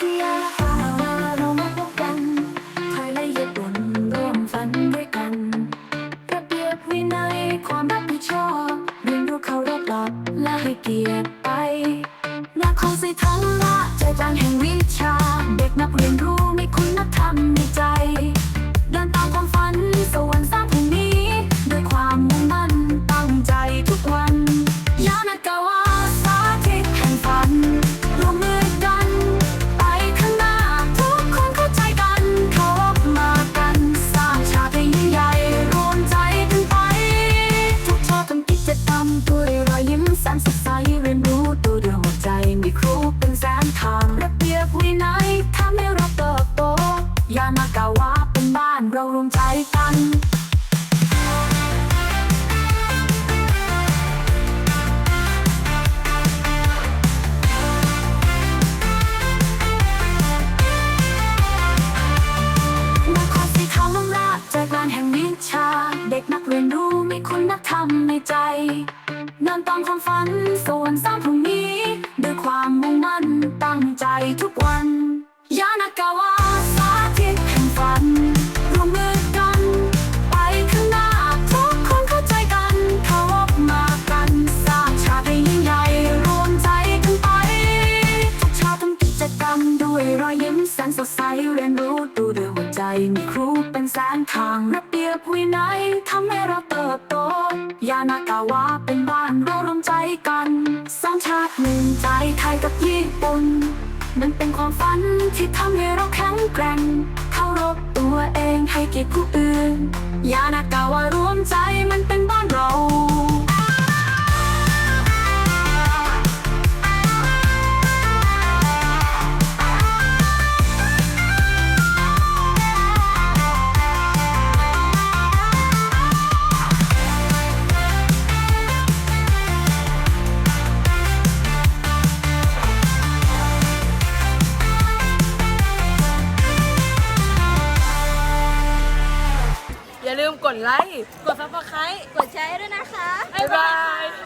ที่ยาฟ้าเรามาพบกันไทยและญี่ปุ่นรวมฝันด้วยกันระเบียบวินัยความรับผิดชอเรียนรู้เคารพหลักและให้เกียรติไปนักของสิทธันละใจจางแห่งวิชา เด็กนักเรียนรู้ไม่คุณธรรมใน ด็กนักเรียนรู้มีคุณธรรมในใจเดินตามความฝันส่วรรค์สร้างพรุ่งนี้ด้วยความมุ่งมั่นตั้งใจทุกวัน ยานากาวาสาธิตแห่งฝันร่วมมือกัน ไปข้างหน้าทุกคนเข้าใจกันเขาออกมากันสร้างชาติให้ยิ่งใหญ่รวมใจกันไปทุกชาติทำกิจกรรมด้วยรอยยิ้มแสนสดใสเรียนรู้ดูด้วยหัว มีครูเป็นแสนทางระเบียบวินัยทำให้เราเติบโต ยานากาวะเป็นบ้านเรารวมใจกันสร้างชาติหนึ่งใจไทยกับญี่ปุ่นมันเป็นความฝันที่ทำให้เราแข็งแกร่งเคารพตัวเองให้เกียรติผู้อื่น ยานากาวะรวมใจมันเป็นบ้าน ดไลค์ กดซับสไครต์กดแชร์ด้วยนะคะ บ๊ายบาย